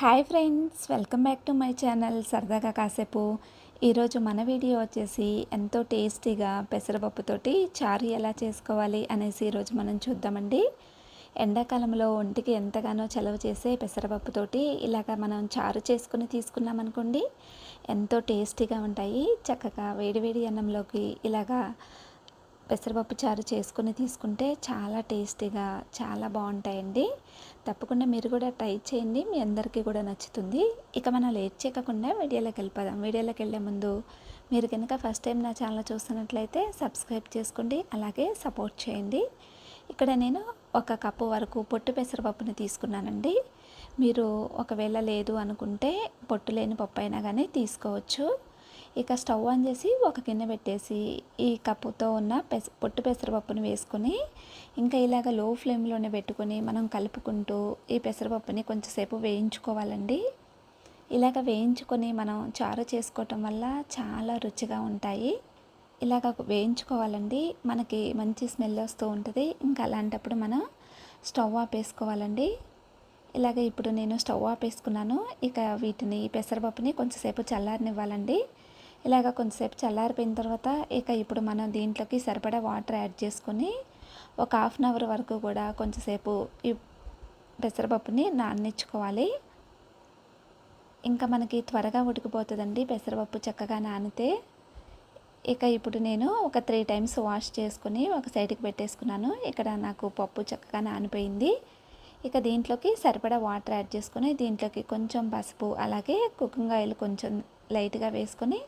Hi friends welcome back to my channel. సరదాగా కాసేపు ఈరోజు మన వీడియో వచ్చేసి ఎంతో టేస్టీగా పెసరపప్పుతోటి చారు ఎలా చేసుకోవాలి అనేసి ఈరోజు మనం చూద్దామండి. ఎండాకాలంలో ఒంటికి ఎంతగానో చలవ చేసే పెసరపప్పుతోటి ఇలాగ మనం చారు చేసుకుని తీసుకున్నామనుకోండి ఎంతో టేస్టీగా ఉంటాయి. చక్కగా వేడివేడి అన్నంలోకి ఇలాగా పెసరపప్పు చారు చేసుకుని తీసుకుంటే చాలా టేస్టీగా చాలా బాగుంటాయండి. తప్పకుండా మీరు కూడా ట్రై చేయండి. మీ అందరికీ కూడా నచ్చుతుంది. ఇక మనం లేట్ చేయకుండా వీడియోలోకి వెళ్ళిపోదాం. వీడియోలోకి వెళ్ళే ముందు మీరు కనుక ఫస్ట్ టైం నా ఛానల్ చూస్తున్నట్లయితే సబ్స్క్రైబ్ చేసుకోండి. అలాగే సపోర్ట్ చేయండి. ఇక్కడ నేను ఒక కప్పు వరకు పొట్టు పెసరపప్పుని తీసుకున్నానండి. మీరు ఒకవేళ లేదు అనుకుంటే పొట్టు లేని పప్పు అయినా కానీ తీసుకోవచ్చు. ఇక స్టవ్ ఆన్ చేసి ఒక గిన్నె పెట్టేసి ఈ కప్పుతో ఉన్న పెస పొట్టు పెసరపప్పుని వేసుకొని ఇంకా ఇలాగ లో ఫ్లేమ్లోనే పెట్టుకొని మనం కలుపుకుంటూ ఈ పెసరపప్పుని కొంచెంసేపు వేయించుకోవాలండి. ఇలాగ వేయించుకొని మనం చారు చేసుకోవటం వల్ల చాలా రుచిగా ఉంటాయి. ఇలాగ వేయించుకోవాలండి. మనకి మంచి స్మెల్ వస్తూ ఉంటుంది. ఇంకా అలాంటప్పుడు మనం స్టవ్ ఆపేసుకోవాలండి. ఇలాగ ఇప్పుడు నేను స్టవ్ ఆపేసుకున్నాను. ఇక వీటిని పెసరపప్పుని కొంచెంసేపు చల్లారనివ్వాలండి. ఇలాగ కొంతసేపు చల్లారిపోయిన తర్వాత ఇక ఇప్పుడు మనం దీంట్లోకి సరిపడా వాటర్ యాడ్ చేసుకొని ఒక హాఫ్ అన్ అవర్ వరకు కూడా కొంచెంసేపు ఈ పెసరపప్పుని నాననిచ్చుకోవాలి. ఇంకా మనకి త్వరగా ఉడికిపోతుందండి పెసరపప్పు చక్కగా నానితే. ఇక ఇప్పుడు నేను ఒక త్రీ టైమ్స్ వాష్ చేసుకుని ఒక సైడ్కి పెట్టేసుకున్నాను. ఇక్కడ నాకు పప్పు చక్కగా నానిపోయింది. ఇక దీంట్లోకి సరిపడా వాటర్ యాడ్ చేసుకుని దీంట్లోకి కొంచెం పసుపు అలాగే కుకింగ్ ఆయిల్ కొంచెం లైట్గా వేసుకొని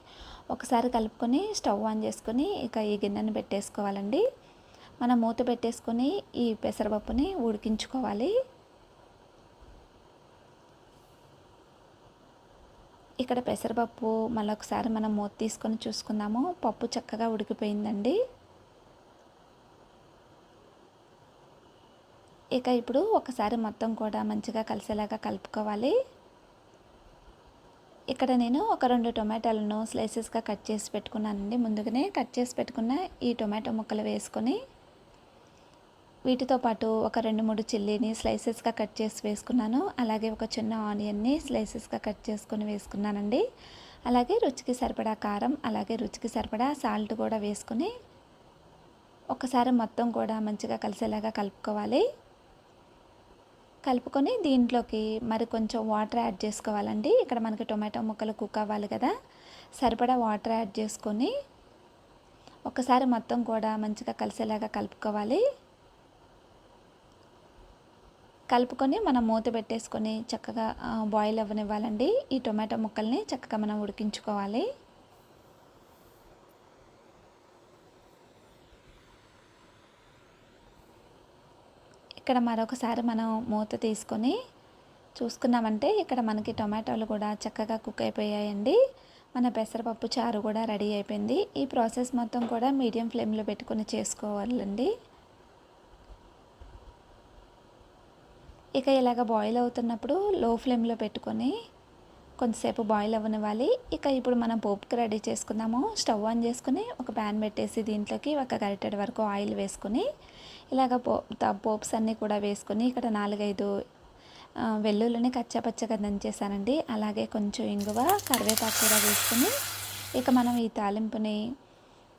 ఒకసారి కలుపుకొని స్టవ్ ఆన్ చేసుకొని ఇక ఈ గిన్నెను పెట్టేసుకోవాలండి. మనం మూత పెట్టేసుకొని ఈ పెసరపప్పుని ఉడికించుకోవాలి. ఇక్కడ పెసరపప్పు మళ్ళొకసారి మనం మూత తీసుకొని చూసుకుందాము. పప్పు చక్కగా ఉడికిపోయిందండి. ఇక ఇప్పుడు ఒకసారి మొత్తం కూడా మంచిగా కలిసేలాగా కలుపుకోవాలి. ఇక్కడ నేను ఒక రెండు టొమాటోలను స్లైసెస్గా కట్ చేసి పెట్టుకున్నానండి. ముందుగానే కట్ చేసి పెట్టుకున్న ఈ టొమాటో ముక్కలు వేసుకొని వీటితో పాటు ఒక రెండు మూడు చిల్లీని స్లైసెస్గా కట్ చేసి వేసుకున్నాను. అలాగే ఒక చిన్న ఆనియన్ని స్లైసెస్గా కట్ చేసుకొని వేసుకున్నానండి. అలాగే రుచికి సరిపడా కారం అలాగే రుచికి సరిపడా సాల్ట్ కూడా వేసుకొని ఒకసారి మొత్తం కూడా మంచిగా కలిసేలాగా కలుపుకోవాలి. కలుపుకొని దీంట్లోకి మరి కొంచెం వాటర్ యాడ్ చేసుకోవాలండి. ఇక్కడ మనకి టొమాటో ముక్కలు కుక్ అవ్వాలి కదా. సరిపడా వాటర్ యాడ్ చేసుకొని ఒకసారి మొత్తం కూడా మంచిగా కలిసేలాగా కలుపుకోవాలి. కలుపుకొని మనం మూత పెట్టేసుకొని చక్కగా బాయిల్ అవ్వనివ్వాలండి. ఈ టొమాటో ముక్కల్ని చక్కగా మనం ఉడికించుకోవాలి. ఇక్కడ మరొకసారి మనం మూత తీసుకొని చూసుకున్నామంటే ఇక్కడ మనకి టొమాటోలు కూడా చక్కగా కుక్ అయిపోయాయండి. మన పెసరపప్పు చారు కూడా రెడీ అయిపోయింది. ఈ ప్రాసెస్ మొత్తం కూడా మీడియం ఫ్లేమ్లో పెట్టుకొని చేసుకోవాలండి. ఇక ఇలాగ బాయిల్ అవుతున్నప్పుడు లో ఫ్లేమ్లో పెట్టుకొని కొంతసేపు బాయిల్ అవ్వనివ్వాలి. ఇక ఇప్పుడు మనం పోపుకి రెడీ చేసుకుందాము. స్టవ్ ఆన్ చేసుకుని ఒక ప్యాన్ పెట్టేసి దీంట్లోకి ఒక గరిటెడ్ వరకు ఆయిల్ వేసుకొని ఇలాగ పో పోప్స్ అన్నీ కూడా వేసుకొని ఇక్కడ నాలుగైదు వెల్లుల్లిని కచ్చాపచ్చగా దంచేసానండి అలాగే కొంచెం ఇంగువ కరివేపాకు కూడా వేసుకొని ఇక మనం ఈ తాలింపుని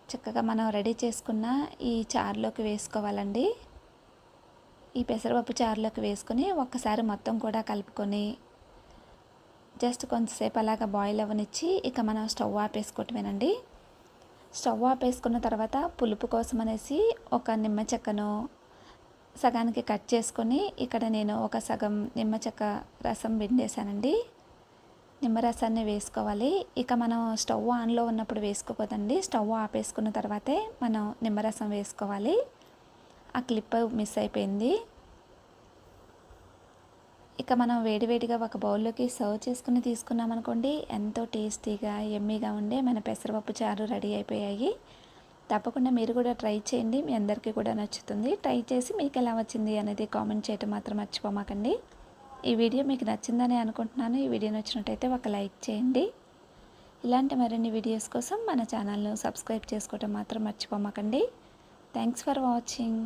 చక్కగా మనం రెడీ చేసుకున్న ఈ చారులోకి వేసుకోవాలండి. ఈ పెసరపప్పు చారులోకి వేసుకొని ఒక్కసారి మొత్తం కూడా కలుపుకొని జస్ట్ కొంతసేపు అలాగ బాయిల్ అవ్వనిచ్చి ఇక మనం స్టవ్ ఆపేసుకోవటమేనండి. స్టవ్ ఆపేసుకున్న తర్వాత పులుపు కోసం అనేసి ఒక నిమ్మ చెక్కను సగానికి కట్ చేసుకొని ఇక్కడ నేను ఒక సగం నిమ్మ చెక్క రసం పిండేశానండి. నిమ్మరసాన్ని వేసుకోవాలి. ఇక మనం స్టవ్ ఆన్లో ఉన్నప్పుడు వేసుకోకూడదండి. స్టవ్ ఆపేసుకున్న తర్వాతే మనం నిమ్మరసం వేసుకోవాలి. ఆ క్లిప్ మిస్ అయిపోయింది. ఇక మనం వేడివేడిగా ఒక బౌల్లోకి సర్వ్ చేసుకుని తీసుకున్నాం అనుకోండి ఎంతో టేస్టీగా ఎమ్మీగా ఉండే మన పెసరపప్పు చారు రెడీ అయిపోయాయి. తప్పకుండా మీరు కూడా ట్రై చేయండి మీ అందరికీ కూడా నచ్చుతుంది. ట్రై చేసి మీకు ఎలా వచ్చింది అనేది కామెంట్ చేయటం మాత్రం మర్చిపోమాకండి. ఈ వీడియో మీకు నచ్చిందని అనుకుంటున్నాను. ఈ వీడియో నచ్చినట్టయితే ఒక లైక్ చేయండి. ఇలాంటి మరిన్ని వీడియోస్ కోసం మన ఛానల్ను సబ్స్క్రైబ్ చేసుకోవటం మాత్రం మర్చిపోమాకండి. Thanks for watching